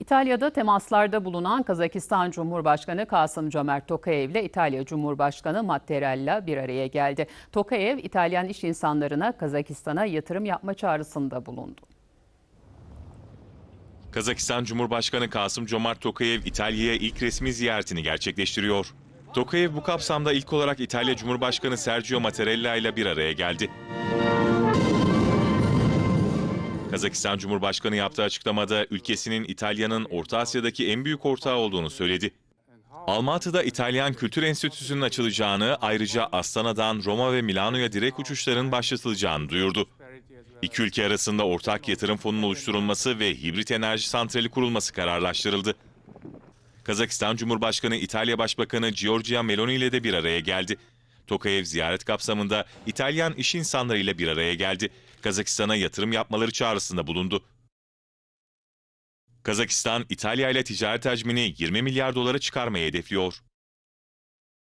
İtalya'da temaslarda bulunan Kazakistan Cumhurbaşkanı Kasım Cömert Tokayev ile İtalya Cumhurbaşkanı Mattarella bir araya geldi. Tokayev, İtalyan iş insanlarına Kazakistan'a yatırım yapma çağrısında bulundu. Kazakistan Cumhurbaşkanı Kasım Comart Tokayev İtalya'ya ilk resmi ziyaretini gerçekleştiriyor. Tokayev bu kapsamda ilk olarak İtalya Cumhurbaşkanı Sergio Mattarella ile bir araya geldi. Kazakistan Cumhurbaşkanı yaptığı açıklamada ülkesinin İtalya'nın Orta Asya'daki en büyük ortağı olduğunu söyledi. Almatı'da İtalyan Kültür Enstitüsü'nün açılacağını, ayrıca Astana'dan Roma ve Milano'ya direkt uçuşların başlatılacağını duyurdu. İki ülke arasında ortak yatırım fonunun oluşturulması ve hibrit enerji santrali kurulması kararlaştırıldı. Kazakistan Cumhurbaşkanı İtalya Başbakanı Giorgia Meloni ile de bir araya geldi. Tokayev ziyaret kapsamında İtalyan iş insanları ile bir araya geldi. Kazakistan'a yatırım yapmaları çağrısında bulundu. Kazakistan, İtalya ile ticaret hacmini 20 milyar dolara çıkarmayı hedefliyor.